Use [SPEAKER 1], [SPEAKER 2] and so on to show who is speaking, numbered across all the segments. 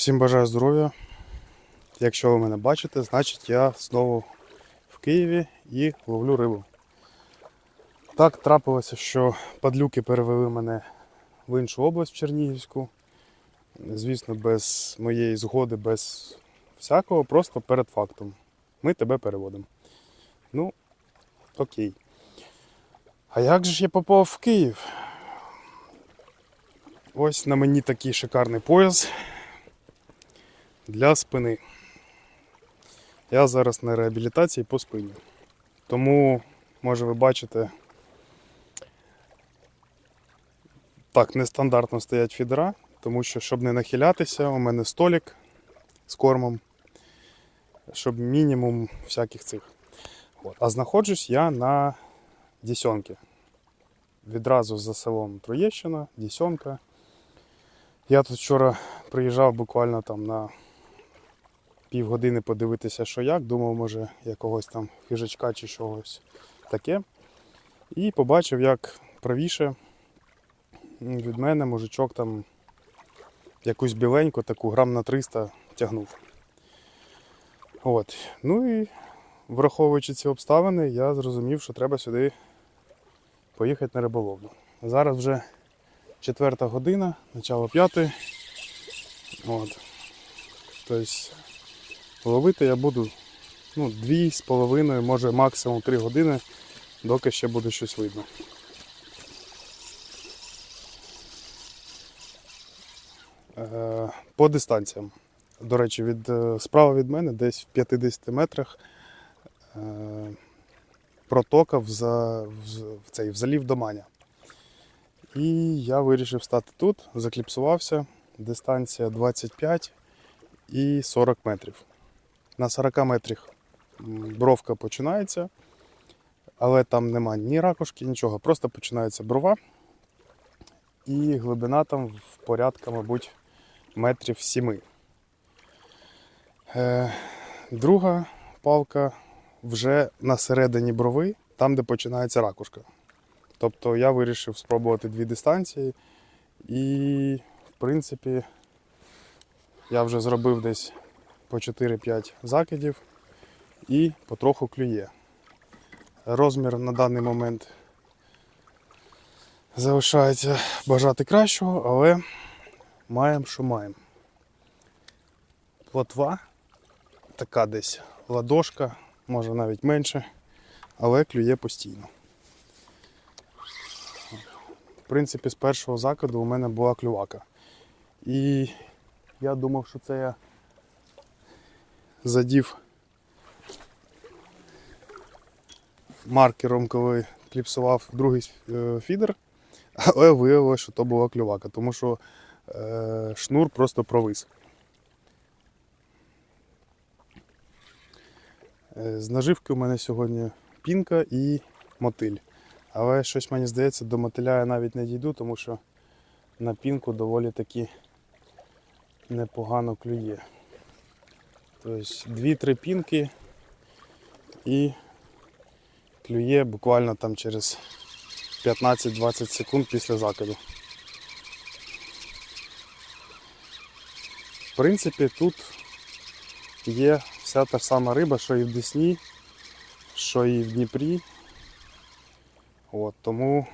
[SPEAKER 1] Всім бажаю здоров'я. Якщо ви мене бачите, значить я знову в Києві і ловлю рибу. Так трапилося, що падлюки перевели мене в іншу область в Чернігівську. Звісно, без моєї згоди, без всякого, просто перед фактом. Ми тебе переводимо. Ну, окей. А як же ж я попав в Київ? Ось на мені такий шикарний пояс для спини. Я зараз на реабілітації по спині. Тому, може, ви бачите, так, нестандартно стоять фідера, тому що, щоб не нахилятися, у мене столик з кормом, щоб мінімум всяких цих. От. А знаходжусь я на Дісьонки. Відразу за селом Троєщина, Дісьонка. Я тут вчора приїжджав буквально там на півгодини подивитися, що як. Думав, може, якогось там хижачка чи чогось таке. І побачив, як правіше від мене мужичок там якусь біленьку, таку грам на 300 тягнув. От. Ну і враховуючи ці обставини, я зрозумів, що треба сюди поїхати на риболовлю. Зараз вже четверта година, начало. От. Тобто ловити я буду ну, дві з половиною, може максимум три години, доки ще буде щось видно. Е, По дистанціям. До речі, від, е, справа від мене, десь в 50 метрах, е, протока в, за, в, цей, в залів до Маня. І я вирішив стати тут, закліпсувався. Дистанція 25 і 40 метрів. На 40 метрах бровка починається, але там нема ні ракушки, нічого. Просто починається брова. І глибина там в порядка, мабуть, метрів 7. Е, друга палка вже на середині брови, там, де починається ракушка. Тобто я вирішив спробувати дві дистанції. І, в принципі, я вже зробив десь по 4-5 закидів і потроху клює. Розмір на даний момент залишається бажати кращого, але маємо, що маємо. Плотва така десь ладошка, може навіть менше, але клює постійно. В принципі, з першого закиду у мене була клювака. І я думав, що це я задів маркером, коли кліпсував другий е, фідер, але виявилося, що то була клювака, тому що е, шнур просто провис. Е, З наживки у мене сьогодні пінка і мотиль. Але щось мені здається, до мотиля я навіть не дійду, тому що на пінку доволі таки непогано клює. Тобто дві-три пінки і клює буквально там через 15-20 секунд після закиду. В принципі, тут є вся та ж сама риба, що і в Десні, що і в Дніпрі. От, тому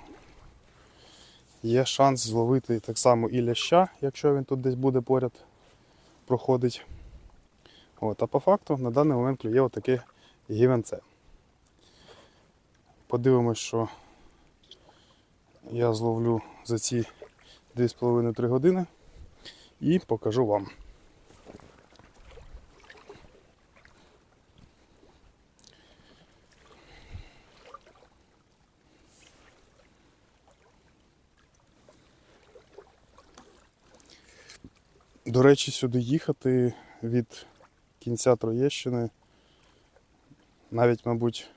[SPEAKER 1] є шанс зловити так само і ляща, якщо він тут десь буде поряд проходить. От, а по факту на даний момент клює отаке гівенце. Подивимось, що я зловлю за ці 2,5-3 години і покажу вам. До речі, сюди їхати від кінця Троєщини, навіть, мабуть,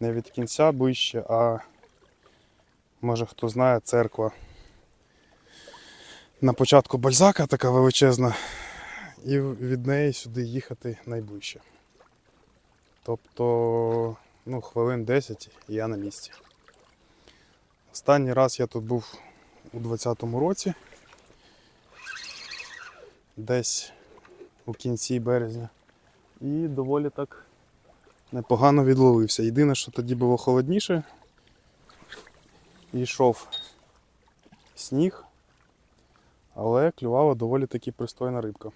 [SPEAKER 1] не від кінця ближче, а може хто знає, церква. На початку Бальзака така величезна, і від неї сюди їхати найближче. Тобто, ну, хвилин 10 і я на місці. Останній раз я тут був у 2020 році. десь у кінці березня. І доволі так непогано відловився. Єдине, що тоді було холодніше, йшов сніг, але клювала доволі таки пристойна рибка.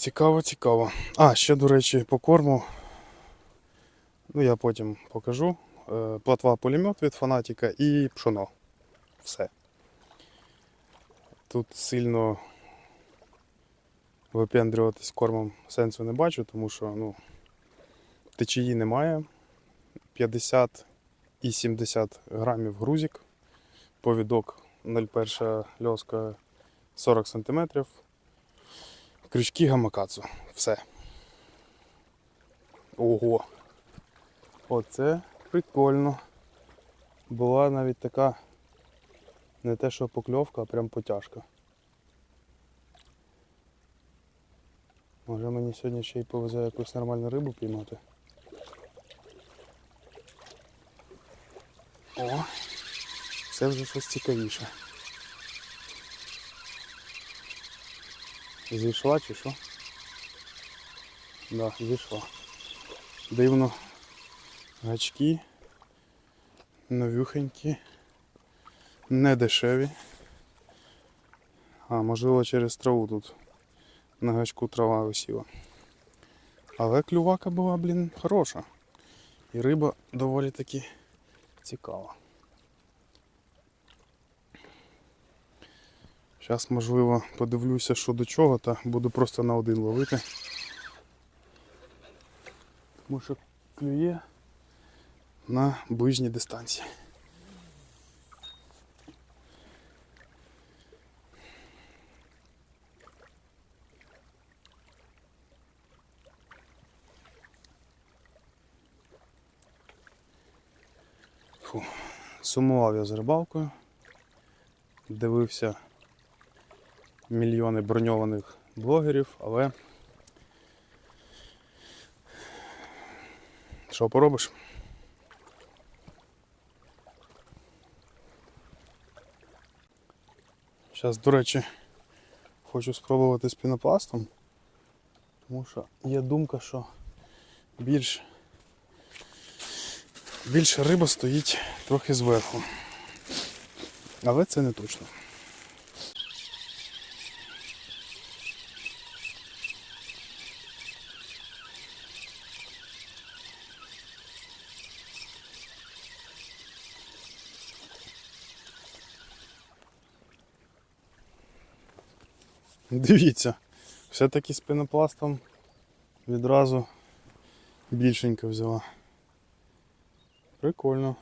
[SPEAKER 1] Цікаво, цікаво. А, ще, до речі, по корму. Ну, я потім покажу. Е, Платва пулемет від фанатіка і пшоно. Все. Тут сильно випендрюватись кормом сенсу не бачу, тому що ну, течії немає. 50 і 70 грамів грузик. Повідок 0,1 льоска 40 см. Крючки гамакацу. Все. Ого. Оце прикольно. Була навіть така не те, що покльовка, а прям потяжка. Може мені сьогодні ще й повезе якусь нормальну рибу піймати. О, це вже щось цікавіше. Зійшла чи що? Да, зійшла. Дивно. Гачки. Новюхенькі. Не дешеві. А, можливо через траву тут на гачку трава висіла. Але клювака була, блін, хороша. І риба доволі таки цікава. Зараз, можливо, подивлюся, що до чого, та буду просто на один ловити. Тому що клює на ближній дистанції. Фу. Сумував я з рибалкою, дивився мільйони броньованих блогерів, але що поробиш? Зараз, до речі, хочу спробувати з пінопластом, тому що є думка, що більш, більше риба стоїть трохи зверху. Але це не точно. Дивіться, все-таки з пенопластом відразу більшенько взяла. Прикольно.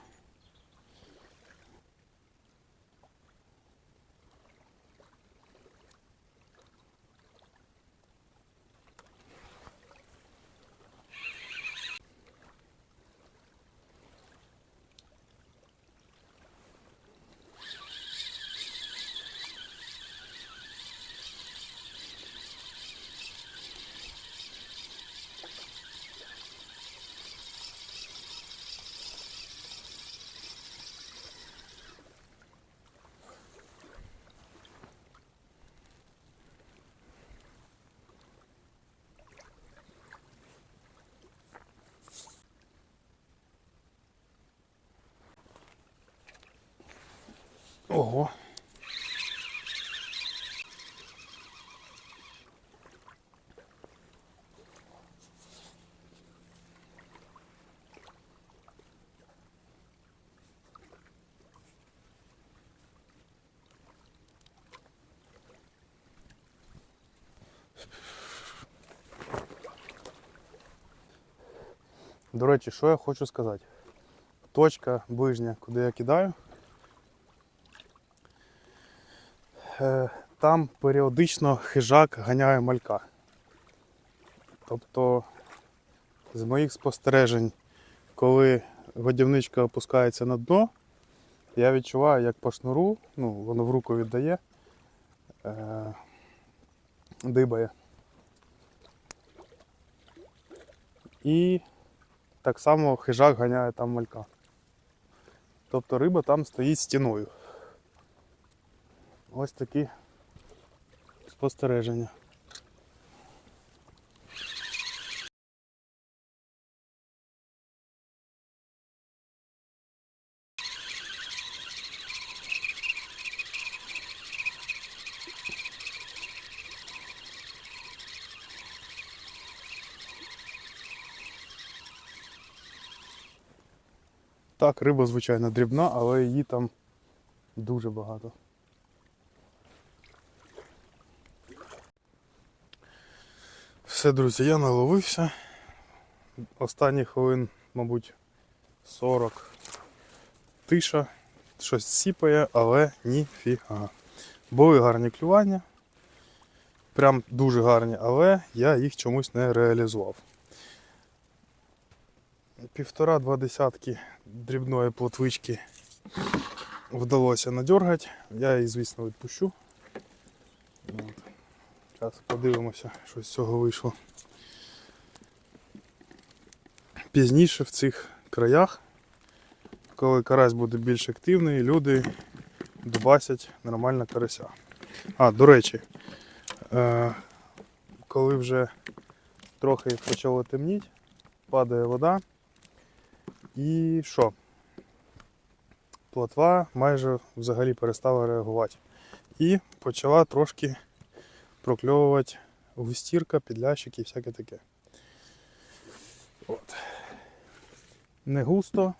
[SPEAKER 1] Ого. До речі, що я хочу сказати? Точка ближня, куди я кидаю, е, там періодично хижак ганяє малька. Тобто, з моїх спостережень, коли годівничка опускається на дно, я відчуваю, як по шнуру, ну, воно в руку віддає, е, дибає. І так само хижак ганяє там малька. Тобто риба там стоїть стіною. Ось такі спостереження. Так, риба, звичайно, дрібна, але її там дуже багато. Все, друзі, я наловився. Останні хвилин, мабуть, 40 тиша. Щось сіпає, але ніфіга. Були гарні клювання. Прям дуже гарні, але я їх чомусь не реалізував. Півтора-два десятки дрібної плотвички вдалося надергати. Я її, звісно, відпущу. Зараз подивимося, що з цього вийшло. Пізніше в цих краях, коли карась буде більш активний, люди дубасять нормально карася. А, до речі, е- коли вже трохи почало темніти, падає вода. І що? Плотва майже взагалі перестала реагувати. І почала трошки прокльовувати густірка, підлящик і всяке таке. От. Не густо.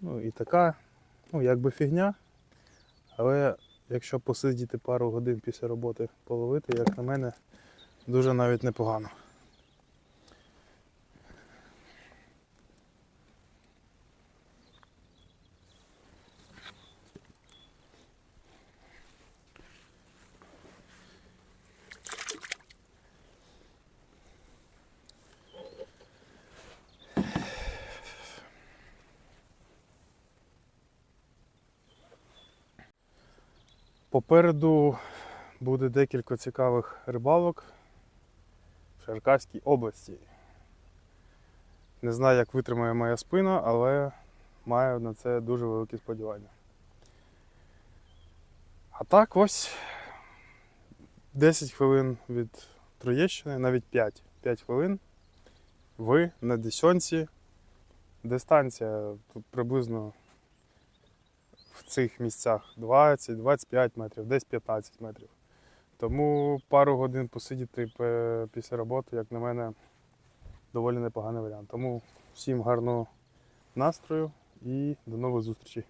[SPEAKER 1] Ну і така, ну, якби фігня. Але якщо посидіти пару годин після роботи половити, як на мене, дуже навіть непогано. Попереду буде декілька цікавих рибалок в Черкаській області. Не знаю, як витримає моя спина, але маю на це дуже великі сподівання. А так ось 10 хвилин від Троєщини, навіть 5, 5 хвилин. Ви на Десьонці. Дистанція приблизно в цих місцях 20-25 метрів, десь 15 метрів. Тому пару годин посидіти після роботи, як на мене, доволі непоганий варіант. Тому всім гарного настрою і до нових зустрічей.